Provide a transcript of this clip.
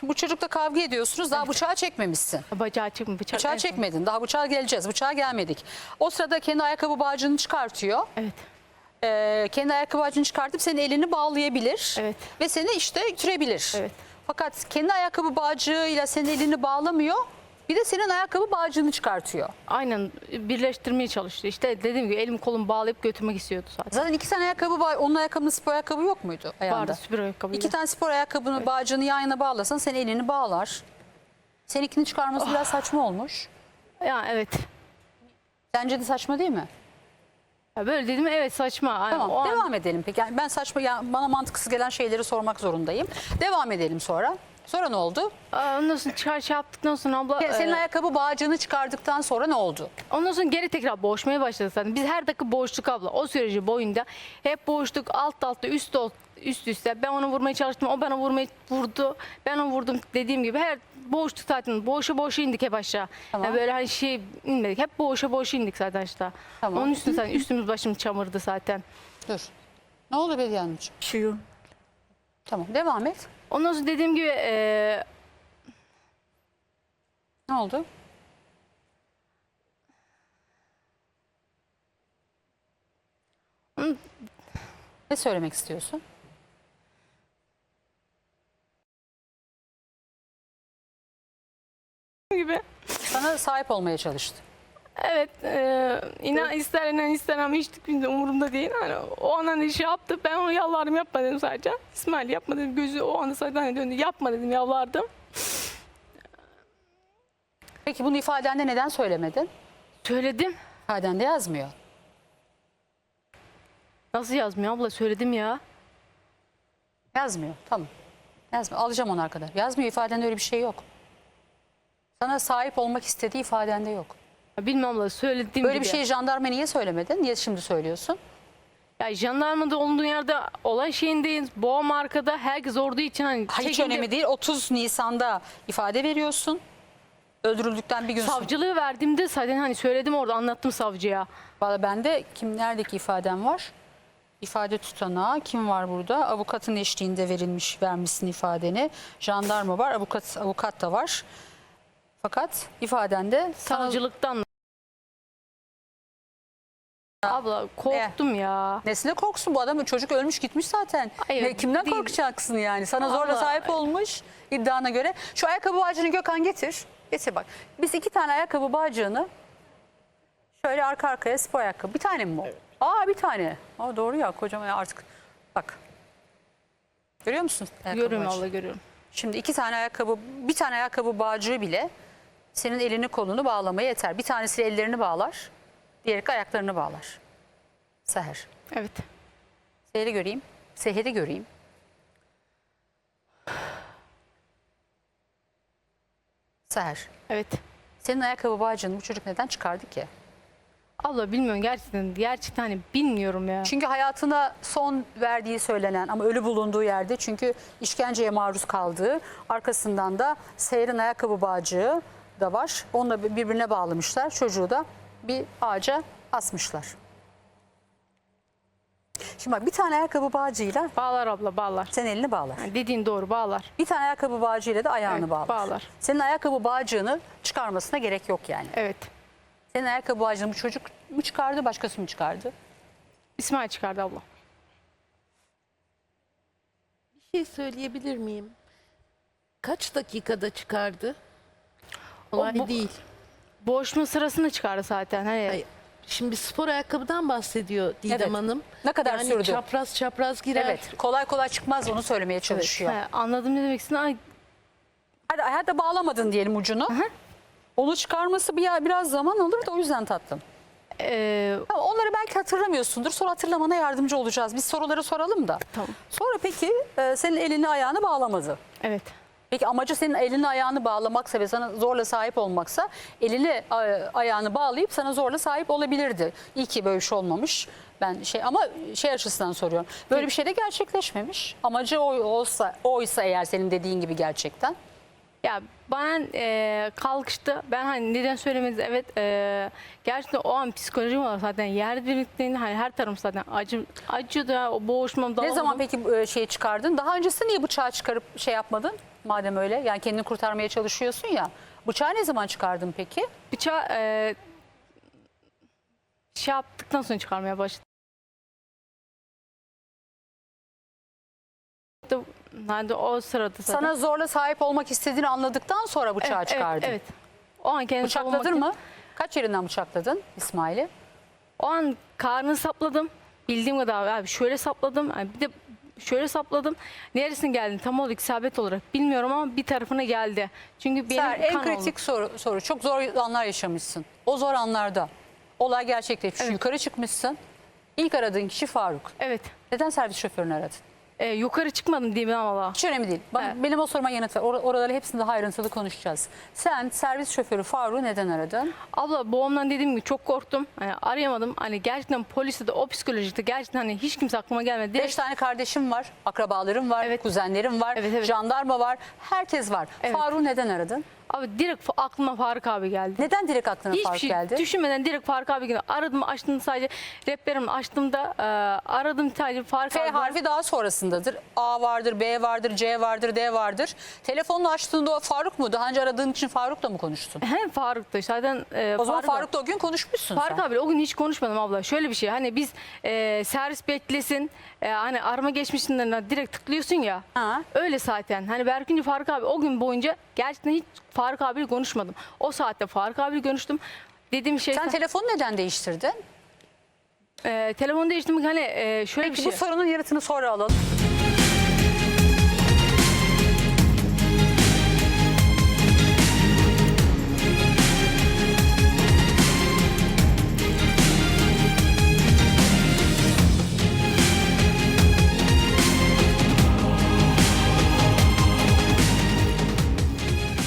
Şimdi bu çocukla kavga ediyorsunuz. Daha bıçağı çekmemişsin. Bacağı. Bıçak Bıçağı en son. çekmedin. Daha bıçağa geleceğiz. Bıçağa gelmedik. O sırada kendi ayakkabı bağcığını çıkartıyor. Evet. Ee, kendi ayakkabı bağcığını çıkartıp senin elini bağlayabilir. Evet. Ve seni işte götürebilir. Evet. Fakat kendi ayakkabı bağcığıyla senin elini bağlamıyor. Bir de senin ayakkabı bağcığını çıkartıyor. Aynen birleştirmeye çalıştı. İşte dediğim gibi elim kolum bağlayıp götürmek istiyordu zaten. Zaten iki tane ayakkabı var. Onun ayakkabının spor ayakkabı yok muydu ayağında? Vardı süper ayakkabıyla. İki tane spor ayakkabının bağcığını yan yana bağlasan senin elini bağlar. Seninkini çıkarması biraz saçma olmuş. Ya evet. Sence de saçma değil mi? Ya böyle dedim evet saçma. Yani Tamam o an- devam edelim peki. Yani ben saçma yani bana mantıksız gelen şeyleri sormak zorundayım. Devam edelim sonra. Sonra ne oldu? Aa, Ondan sonra çıkar şey yaptıktan sonra abla... Ya Senin e, ayakkabı bağcığını çıkardıktan sonra ne oldu? Ondan sonra geri tekrar boğuşmaya başladı zaten. Biz her dakika boğuştuk abla. O süreci boyunca hep boğuştuk. Alt altta üst alt, üst üste. Ben onu vurmaya çalıştım. O bana vurmayı vurdu. Ben onu vurdum dediğim gibi. Her boğuştuk zaten. Boğuşa boğuşa indik hep aşağı. Tamam. Yani böyle hani şey inmedik. Hep boğuşa boğuşa indik zaten aşağı. Tamam. Onun üstüne zaten üstümüz başımız çamurdu zaten. Dur. Ne oldu Bediye Hanımcığım? Şu. Tamam devam et. Ondan sonra dediğim gibi e, Ne oldu? Ne söylemek istiyorsun? gibi Sana sahip olmaya çalıştı. Evet, e, inan ister inan ister ama hiç kimse umurumda değil. Hani o an hani şey yaptı, ben onu yalvardım yapma dedim sadece. İsmail yapma dedim, gözü o anda zaten hani döndü, yapma dedim, yalvardım. Peki bunu ifadende neden söylemedin? Söyledim. İfadende yazmıyor. Nasıl yazmıyor abla, söyledim ya. Yazmıyor. Tamam. Yazmıyor. Alacağım onu arkadaş. Yazmıyor ifadende öyle bir şey yok. Sana sahip olmak istediği ifadende yok. Bilmem abla, söylediğim Böyle gibi. bir şey jandarma niye söylemedin? Niye şimdi söylüyorsun? Ya jandarmada olduğun yerde olay şeyindeyiz, boğam arkada, herkes olduğu için hani Hiç çekimde- önemli değil. 30 Nisan'da ifade veriyorsun. Öldürüldükten bir gün sonra. Savcılığı verdiğimde zaten hani söyledim orada, anlattım savcıya. Valla bende kim neredeki ifadem var? İfade tutanağı kim var burada? Avukatın eşliğinde verilmiş vermişsin ifadeni. Jandarma var, avukat avukat da var. Fakat ifadende sana Savcılıktan. Abla korktum ya. nesine korksun bu adam çocuk ölmüş gitmiş zaten. Hayır, ne, kimden değil. korkacaksın yani? Sana zorla Allah. sahip olmuş iddiana göre. Şu ayakkabı bağcığını Gökhan getir. Getir bak. Biz iki tane ayakkabı bağcığını şöyle arka arkaya spor ayakkabı. Bir tane mi o? Aa bir tane. Aa, doğru ya kocaman ya artık. Bak. Görüyor musun? ayakkabı Görüyorum bağcığı? abla, görüyorum. Şimdi iki tane ayakkabı, bir tane ayakkabı bağcığı bile senin elini kolunu bağlamaya yeter. Bir tanesi ellerini bağlar, diğeri ayaklarını bağlar. Seher. Evet. Seher'i göreyim. Seher'i göreyim. Seher. Evet. Senin ayakkabı bağcığını bu çocuk neden çıkardı ki? Abla bilmiyorum gerçekten gerçekten hani bilmiyorum ya. Çünkü hayatına son verdiği söylenen ama ölü bulunduğu yerde çünkü işkenceye maruz kaldığı arkasından da Seher'in ayakkabı bağcığı da var. Onunla birbirine bağlamışlar. Çocuğu da bir ağaca asmışlar. Şimdi bak bir tane ayakkabı bağcığıyla Bağlar abla bağlar. senin elini bağlar. Yani dediğin doğru bağlar. Bir tane ayakkabı bağcığıyla da ayağını Evet, bağlar. bağlar. Senin ayakkabı bağcığını çıkarmasına gerek yok yani. Evet. Senin ayakkabı bağcığını bu çocuk mu çıkardı başkası mı çıkardı? İsmail çıkardı abla. Bir şey söyleyebilir miyim? Kaç dakikada çıkardı? Olay bu- değil. Boğuşma sırasında çıkardı zaten. Hani Hayır. Şimdi spor ayakkabıdan bahsediyor Didem Evet. Hanım. Ne kadar yani sürdü? çapraz çapraz girer. Evet. Kolay kolay çıkmaz onu söylemeye çalışıyor. he, anladım ne demek istediğini. Ay, Hadi, hadi bağlamadın diyelim ucunu. Onu çıkarması bir, biraz zaman alır da o yüzden tatlım. e, Tamam, onları belki hatırlamıyorsundur. Sonra hatırlamana yardımcı olacağız. Biz soruları soralım da. Tamam. Sonra peki e, senin elini ayağını bağlamadı. evet. Peki amacı senin elini ayağını bağlamaksa ve sana zorla sahip olmaksa elini ayağını bağlayıp sana zorla sahip olabilirdi. İyi ki böyle bir şey olmamış. Ben şey ama şey açısından soruyorum. Böyle bir şey de gerçekleşmemiş. Amacı o olsa oysa eğer senin dediğin gibi gerçekten. Ya bana e, kalkıştı. Ben hani neden söylemediniz? Evet e, gerçekten o an psikolojim var zaten. Yer birlikteğinde hani her tarafım zaten acı, acıyordu ya, o boğuşmam Ne zaman peki e, şey çıkardın? Daha öncesinde niye bıçağı çıkarıp şey yapmadın? Madem öyle. Yani kendini kurtarmaya çalışıyorsun ya. Bıçağı ne zaman çıkardın peki? Bıçağı e, şey yaptıktan sonra çıkarmaya başladım. Nerede o sırada zaten. Sana zorla sahip olmak istediğini anladıktan sonra bıçağı evet, çıkardın. Evet, evet. O an savunmak Bıçakladın için- mı? Kaç yerinden bıçakladın İsmail'i? O an karnını sapladım. Bildiğim kadar abi şöyle sapladım. Yani bir de şöyle sapladım. Neresine geldi tam olarak isabet olarak bilmiyorum ama bir tarafına geldi. Çünkü benim Ser, en kan kritik oldu. soru, soru. Çok zor anlar yaşamışsın. O zor anlarda olay gerçekleşmiş. Evet. Yukarı çıkmışsın. İlk aradığın kişi Faruk. Evet. Neden servis şoförünü aradın? Ee, yukarı çıkmadım diyeyim ama. Hiç önemli değil. Bak, Evet. Benim o soruma yanıt ver. Or- oraları hepsini daha ayrıntılı konuşacağız. Sen servis şoförü Faruk'u neden aradın? Abla babamdan dediğim gibi çok korktum. Hani arayamadım. Hani gerçekten poliste de o psikolojide gerçekten hani hiç kimse aklıma gelmedi. Beş tane kardeşim var, akrabalarım var, Evet. kuzenlerim var, Evet, evet. jandarma var. Herkes var. Evet. Faruk'u neden aradın? Abi direkt aklıma Faruk abi geldi. Neden direkt aklına Hiçbir Faruk şey geldi? düşünmeden direkt Faruk abi geldi. Aradım açtım sadece rehberimi açtığımda e, aradım sadece Faruk F abi. harfi daha sonrasındadır. A vardır, B vardır, C vardır, D vardır. Telefonunu açtığında o Faruk mu? Daha önce aradığın için Faruk'la mı konuştun? Hem Faruk'ta zaten e, O zaman Faruk- Faruk'la o gün konuşmuşsun Faruk sen. abi o gün hiç konuşmadım abla. Şöyle bir şey hani biz e, servis beklesin e, hani arama geçmişinden direkt tıklıyorsun ya. Ha. Öyle zaten. Hani Berkinci Faruk abi o gün boyunca gerçekten hiç Faruk abiyle konuşmadım. O saatte Faruk abiyle konuştum. Dediğim şey Sen telefonu neden değiştirdin? e, telefonu değiştirmek hani e, şöyle Peki bir şey. bu sorunun yanıtını sonra alalım.